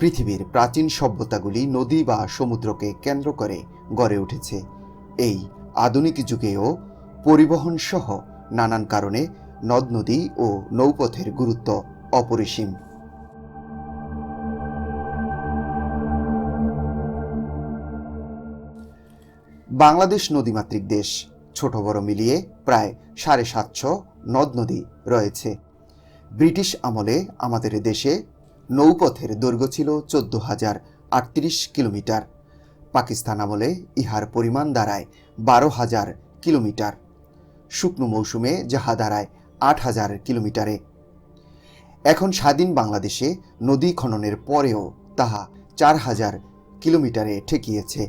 পৃথিবীর প্রাচীন সভ্যতাগুলি নদী বা সমুদ্রকে কেন্দ্র করে গড়ে উঠেছে। এই আধুনিক যুগেও পরিবহন সহ নানান কারণে নদ নদী ও নৌপথের গুরুত্ব অপরিসীম। বাংলাদেশ নদীমাতৃক দেশ, ছোট বড় মিলিয়ে প্রায় সাড়ে সাতশো নদ নদী রয়েছে। ব্রিটিশ আমলে আমাদের দেশে নৌপথের দৈর্ঘ্য ছিল চোদ্দ হাজার আটত্রিশ কিলোমিটার। পাকিস্তান আমলে ইহার পরিমাণ দাঁড়ায় বারো হাজার কিলোমিটার। শুকনো মৌসুমে যাহা দাঁড়ায় আট হাজার কিলোমিটারে। এখন স্বাধীন বাংলাদেশে নদী খননের পরেও তাহা চার হাজার কিলোমিটারে ঠেকিয়েছে।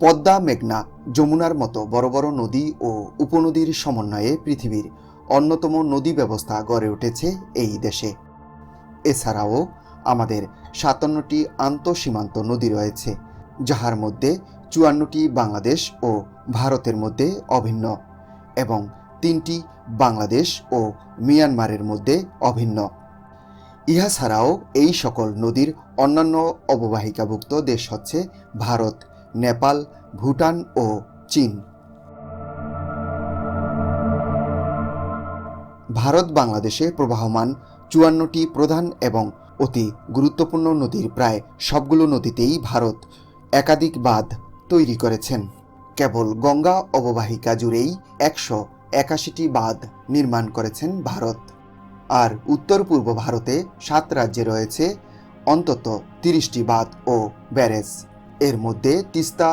পদ্মা, মেঘনা, যমুনার মতো বড় বড় নদী ও উপনদীর সমন্বয়ে পৃথিবীর অন্যতম নদী ব্যবস্থা গড়ে উঠেছে এই দেশে। এছাড়াও আমাদের সাতান্নটি আন্তঃসীমান্ত নদী রয়েছে, যাহার মধ্যে চুয়ান্নটি বাংলাদেশ ও ভারতের মধ্যে অভিন্ন এবং তিনটি বাংলাদেশ ও মিয়ানমারের মধ্যে অভিন্ন। ইহা ছাড়াও এই সকল নদীর অন্যান্য অববাহিকাভুক্ত দেশ হচ্ছে ভারত। নেপাল, ভুটান ও চীন। ভারত বাংলাদেশে প্রবাহমান চুয়ান্নটি প্রধান এবং অতি গুরুত্বপূর্ণ নদীর প্রায় সবগুলো নদীতেই ভারত একাধিক বাঁধ তৈরি করেছেন। কেবল গঙ্গা অববাহিকা জুড়েই একশো একাশিটি বাঁধ নির্মাণ করেছেন ভারত। আর উত্তর পূর্ব ভারতে সাত রাজ্যে রয়েছে অন্তত তিরিশটি বাঁধ ও ব্যারেজ। এর মধ্যে তিস্তা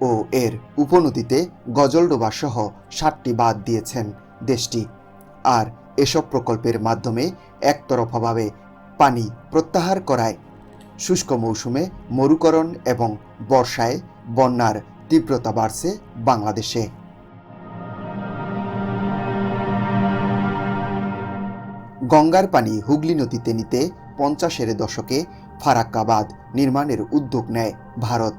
ও এর উপনদীতে গজলডোবা সহ ষাটটি বাঁধ দিয়েছেন দেশটি। আর এসব প্রকল্পের মাধ্যমে একতরফাভাবে পানি প্রত্যাহার করায় শুষ্ক মৌসুমে মরুকরণ এবং বর্ষায় বন্যার তীব্রতা বাড়ছে বাংলাদেশে। গঙ্গার পানি হুগলি নদীতে নিতে পঞ্চাশের দশকে ফারাক্কা বাঁধ নির্মাণের উদ্যোগ নেয় ভারত।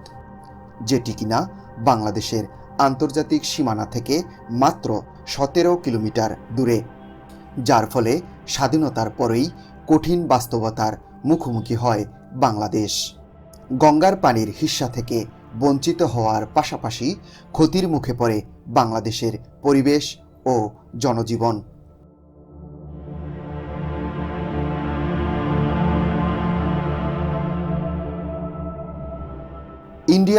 যেটি কিনা বাংলাদেশের আন্তর্জাতিক সীমানা থেকে মাত্র সতেরো কিলোমিটার দূরে, যার ফলে স্বাধীনতার পরেই কঠিন বাস্তবতার মুখোমুখি হয় বাংলাদেশ। গঙ্গার পানির হিস্সা থেকে বঞ্চিত হওয়ার পাশাপাশি ক্ষতির মুখে পড়ে বাংলাদেশের পরিবেশ ও জনজীবন।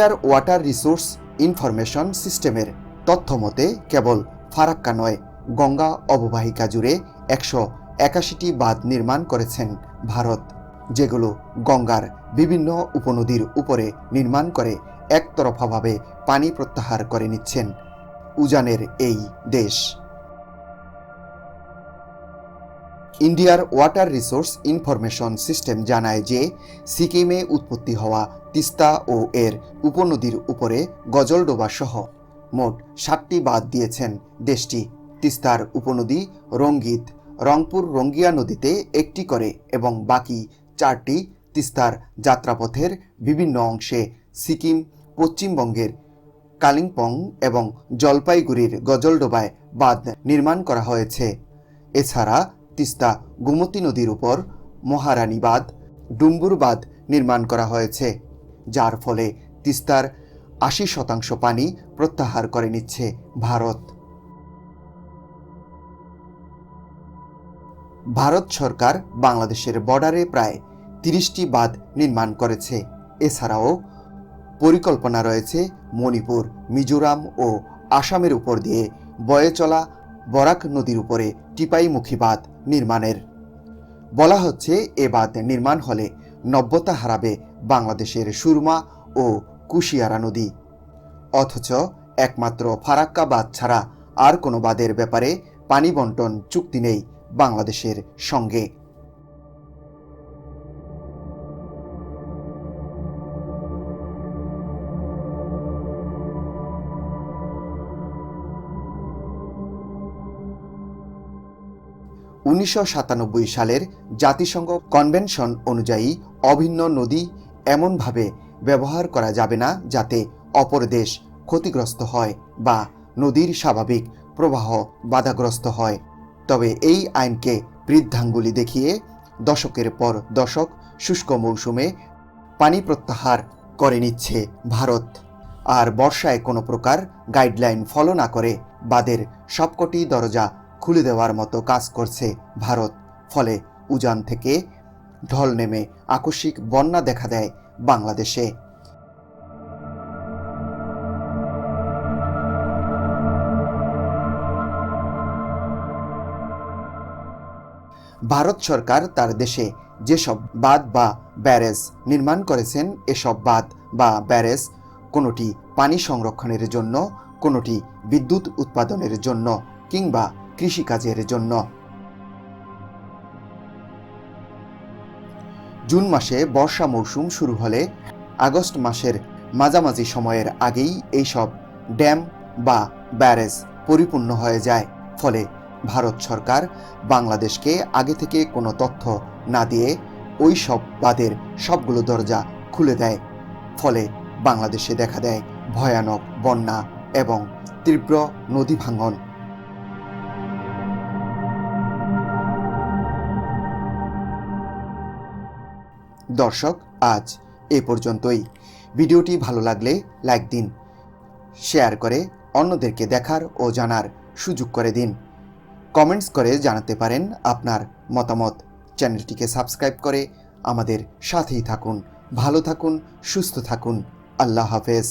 ইন্ডিয়ার ওয়াটার রিসোর্স ইনফরমেশন সিস্টেমের তথ্য মতে কেবল ফারাক্কা নয়, গঙ্গা অববাহিকা জুড়ে একশো একাশিটি বাঁধ নির্মাণ করেছেন ভারত, যেগুলো গঙ্গার বিভিন্ন উপনদীর উপরে নির্মাণ করে একতরফাভাবে পানি প্রত্যাহার করে নিচ্ছেন উজানের এই দেশ। ইন্ডিয়ার ওয়াটার রিসোর্স ইনফরমেশন সিস্টেম জানায় যে সিকিমে উৎপত্তি হওয়া তিস্তা ও এর উপনদীর উপরে গজলডোবা সহ মোট সাতটি বাদ দিয়েছেন দেশটি। তিস্তার উপনদী রঙ্গিত রংপুর রঙ্গিয়া নদীতে একটি করে এবং বাকি চারটি তিস্তার যাত্রাপথের বিভিন্ন অংশে সিকিম, পশ্চিমবঙ্গের কালিম্পং এবং জলপাইগুড়ির গজলডোবায় বাঁধ নির্মাণ করা হয়েছে। এছাড়া তিস্তা গোমতী নদীর উপর মহারানী বাঁধ ডুম্বুর বাঁধ নির্মাণ করা হয়েছে, যার ফলে তিস্তার আশি শতাংশ পানি প্রত্যাহার করে নিচ্ছে ভারত। ভারত সরকার বাংলাদেশের বর্ডারে প্রায় তিরিশটি বাঁধ নির্মাণ করেছে। এছাড়াও পরিকল্পনা রয়েছে মণিপুর, মিজোরাম ও আসামের উপর দিয়ে বয়ে চলা বরাক নদীর উপরে টিপাইমুখী বাঁধ নির্মাণের। বলা হচ্ছে, এ বাঁধ নির্মাণ হলে নব্যতা হারাবে বাংলাদেশের সুরমা ও কুশিয়ারা নদী। অথচ একমাত্র ফারাক্কা বাঁধ ছাড়া আর কোনো বাঁধের ব্যাপারে পানি বন্টন চুক্তি নেই বাংলাদেশের সঙ্গে। উনিশশো সাতানব্বই সালের জাতিসংঘ কনভেনশন অনুযায়ী অভিন্ন নদী এমনভাবে ব্যবহার করা যাবে না যাতে অপর দেশ ক্ষতিগ্রস্ত হয় বা নদীর স্বাভাবিক প্রবাহ বাধাগ্রস্ত হয়। তবে এই আইনকে বৃদ্ধাঙ্গুলি দেখিয়ে দশকের পর দশক শুষ্ক মৌসুমে পানি প্রত্যাহার করে নিচ্ছে ভারত। আর বর্ষায় কোনো প্রকার গাইডলাইন ফলো না করে বাদের সবকটি দরজা খুলে দেওয়ার মতো কাজ করছে ভারত। ফলে উজান থেকে ঢল নেমে আকস্মিক বন্যা দেখা দেয় বাংলাদেশে। ভারত সরকার তার দেশে যেসব বাঁধ বা ব্যারেজ নির্মাণ করেছেন, এসব বাঁধ বা ব্যারেজ কোনোটি পানি সংরক্ষণের জন্য, কোনোটি বিদ্যুৎ উৎপাদনের জন্য কিংবা কৃষিকাজের জন্য। জুন মাসে বর্ষা মৌসুম শুরু হলে আগস্ট মাসের মাঝামাঝি সময়ের আগেই এইসব ড্যাম বা ব্যারেজ পরিপূর্ণ হয়ে যায়। ফলে ভারত সরকার বাংলাদেশকে আগে থেকে কোনো তথ্য না দিয়ে ওই সব বাঁধের সবগুলো দরজা খুলে দেয়। ফলে বাংলাদেশে দেখা দেয় ভয়ানক বন্যা এবং তীব্র নদী ভাঙন। দর্শক, আজ এ পর্যন্তই। ভিডিওটি ভালো লাগলে লাইক দিন, শেয়ার করে অন্যদেরকে দেখার ও জানার সুযোগ করে দিন। কমেন্টস করে জানাতে পারেন আপনার মতামত। চ্যানেলটিকে সাবস্ক্রাইব করে আমাদের সাথেই থাকুন। ভালো থাকুন, সুস্থ থাকুন। আল্লাহ হাফেজ।